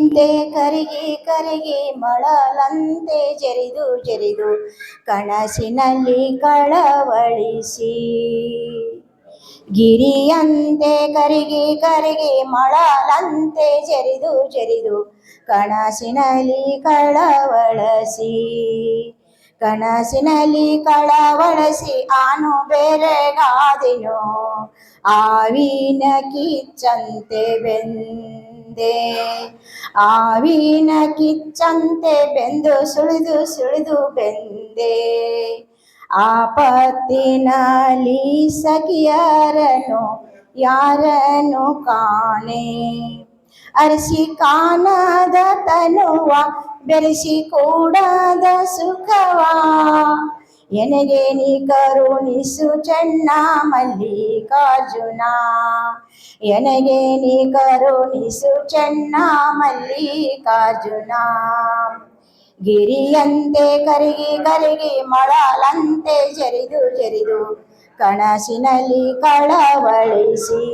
ಗಿರಿಯಂತೆ ಕರಿಗೆ ಕರಿಗೆ ಮಳಲಂತೆ ಜರಿದು ಜರಿದು ಕಣಸಿನಲ್ಲಿ ಕಳವಳಿಸಿ. ಗಿರಿಯಂತೆ, ಕರಿಗೆ ಕರಿಗೆ ಮಳಲಂತೆ ಜರಿದು ಜರಿದು ಕನಸಿನಲ್ಲಿ ಕಳವಳಸಿ. ಕನಸಿನಲ್ಲಿ ಕಳವಳಸಿ ಆನು ಬೇರೆಗಾದೆನು, ಆವಿನ ಕಿಚ್ಚಂತೆ ಬೆಂದೆ. ಆವಿನ ಕಿಚ್ಚಂತೆ ಬೆಂದು ಸುಳಿದು ಸುಳಿದು ಬೆಂದೆ. ಆಪತ್ತಿನಲ್ಲಿ ಸಖಿಯರನು ಯಾರನು ಕಾಣೆ? ಅರಸಿ ಕಾಣದ ತನುವ ಬೆರೆಸಿ ಕೂಡದ ಸುಖವ ಎನಗೆ ನೀ ಕರುಣಿಸು ಚೆನ್ನ ಮಲ್ಲಿಕಾರ್ಜುನ ಎನಗೆ ನೀ ಕರುಣಿಸು ಚೆನ್ನ ಮಲ್ಲಿಕಾರ್ಜುನ ಗಿರಿಯಂತೆ ಕರಿಗಿ ಕರಿಗಿ ಮಳಲಂತೆ ಜರಿದು ಜರಿದು ಕಣಸಿನಲ್ಲಿ ಕಳವಳಿಸಿ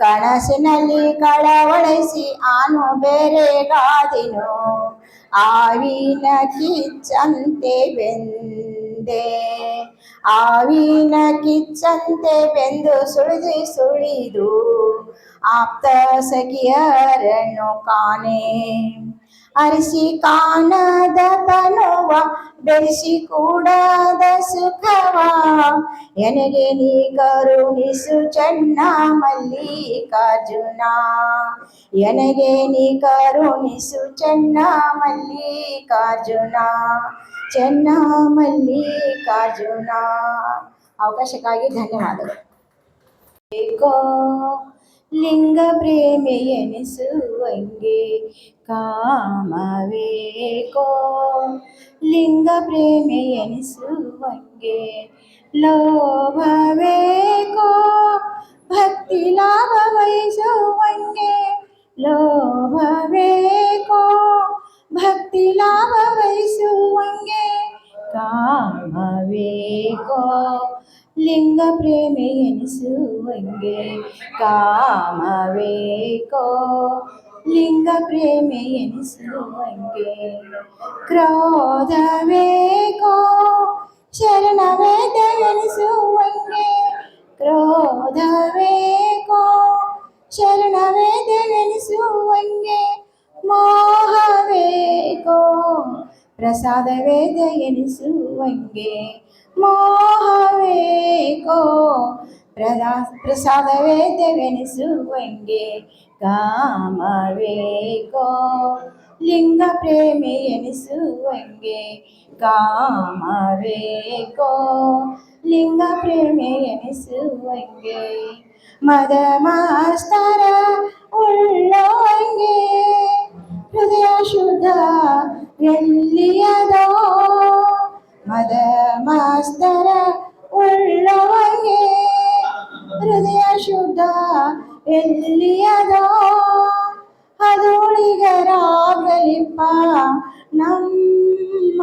ಕಣಸಿನಲ್ಲಿ ಕಳವಳಿಸಿ ಆನು ಬೇರೆಗಾದೆನು ಆವಿನ ಕಿಚ್ಚಂತೆ ಬೆಂದೆ ಆವಿನ ಕಿಚ್ಚಂತೆ ಬೆಂದು ಸುಳಿದು ಸುಳಿದು ಆಪ್ತ ಸಖಿಯರನ್ನು ಕಾಣೆ ಅರಿಸಿ ಕಾಣದ ತನುವ, ಬೆರೆಸಿ ಕೂಡದ ಸುಖವ. ಎನಗೆ ನೀ ಕರುಣಿಸು ಚೆನ್ನ ಮಲ್ಲಿಕಾರ್ಜುನ ಎನಗೆ ನೀ ಕರುಣಿಸು ಚೆನ್ನ ಮಲ್ಲಿಕಾರ್ಜುನ ಚೆನ್ನ ಮಲ್ಲಿಕಾರ್ಜುನ ಅವಕಾಶಕ್ಕಾಗಿ ಧನ್ಯವಾದಗಳು. ಲಿಂಗ ಪ್ರೇಮಿ ಎನಿಸುವಂಗೆ ಕಾಮವೇಕೋ ಲಿಂಗ ಪ್ರೇಮಿ ಎನಿಸುವಂಗೆ ಲೋಭವೇಕೋ ಭಕ್ತಿ ಲಾಭ ವಹಿಸುವಂಗೆ ಲೋಭವೇಕೋ ಭಕ್ತಿ ಲಾಭ ವಹಿಸುವಂಗೆ ಕಾಮವೇಕೋ ಲಿಂಗ ಪ್ರೇಮಿ ಎನಿಸುವಂಗೆ ಕಾಮವೇಕೋ ಲಿಂಗ ಪ್ರೇಮಿ ಎನಿಸುವಂಗೆ ಕ್ರೋಧವೇಕೋ ಶರಣವೇದವೆನಿಸುವಂಗೆ ಕ್ರೋಧವೇಕೋ ಪ್ರಸಾದವೇದ ಎನಿಸುವಂಗೆ ಮೋಹವೇಕೋ ಪ್ರದಾ ಪ್ರಸಾದವೇದವೆನಿಸುವಂಗೆ ಕಾಮವೇಕೋ ಲಿಂಗ ಪ್ರೇಮಿ ಎನಿಸುವಂಗೆ ಕಾಮವೇಕೋ ಲಿಂಗ ಪ್ರೇಮಿ ಎನಿಸುವಂಗೆ ಮದ ಮಾಸ್ತರ ಉಳ್ಳವಂಗೆ ಹೃದಯ ಶುದ್ಧ വെള്ളിയതോ മതമാസ്തര ഉള്ളവയേ ഹൃദയശുദ്ധ വെള്ളിയതോ അതോളികരാകലിപ്പ നമ്മ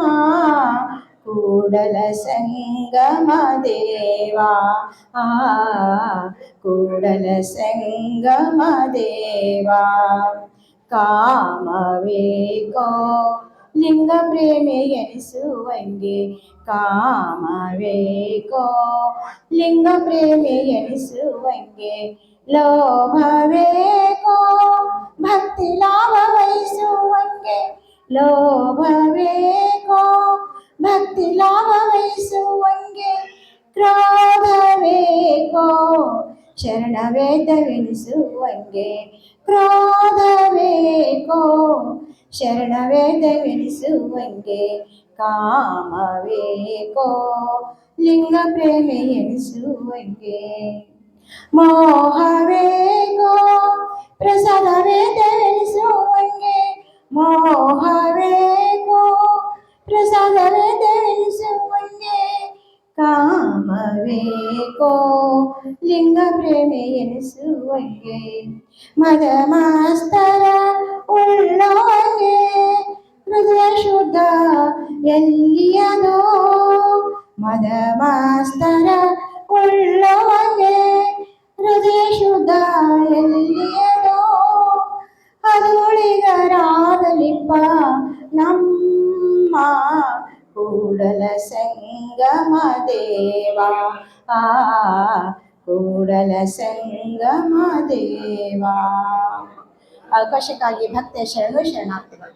കൂടല സംഗമദേവാ ആ കൂടല സംഗമദേവാ കാമവേകോ ಕೂಡಲ ಸಂಗಮ ದೇವಾ ಕಾಮವೇಕೋ ಲಿಂಗ ಪ್ರೇಮಿ ಎನಿಸುವಂಗೆ ಕಾಮವೇಕೋ ಲಿಂಗ ಪ್ರೇಮಿ ಎನಿಸುವಂಗೆ ಲೋಭವೇಕೋ ಭಕ್ತಿ ಲಾಭ ವಹಿಸುವಂಗೆ ಲೋಭವೇಕೋ ಭಕ್ತಿ ಲಾಭ ವಹಿಸುವಂಗೆ ಕ್ರೋಧವೇಕೋ ಶರಣವೇದವೆನಿಸುವಂಗೆ ಕ್ರೋಧವೇಕೋ ಶರಣವೇದವೆನಿಸುವಂಗೆ ಕಾಮವೇಕೋ ಲಿಂಗ ಪ್ರೇಮಿ ಎನಿಸುವಂಗೆ ಮೋಹವೇಗೋ ಪ್ರಸಾದವೇದವೆನಿಸುವಂಗೆ ಮೋಹವೇಗೋ ಕಾಮವೇಕೋ ಲಿಂಗ ಪ್ರೇಮಿ ಎನಿಸುವಂಗೆ ಮದ ಮಾಸ್ತರ ಉಳ್ಳವಂಗೆ ಹೃದಯ ಶುದ್ಧ ಎಲ್ಲಿಯದೋ ಮದ ಮಾಸ್ತರ ಉಳ್ಳವಂಗೆ ಹೃದಯ ಶುದ್ಧ ಎಲ್ಲಿಯದೋ ಸಂಗಮ ದೇವ ಆ ಕೂಡಲ ಸಂಗಮ ದೇವ ಅವಕಾಶಕ್ಕಾಗಿ ಭಕ್ತ ಶರಣು ಶರಣಾರ್ಥಿಗಳು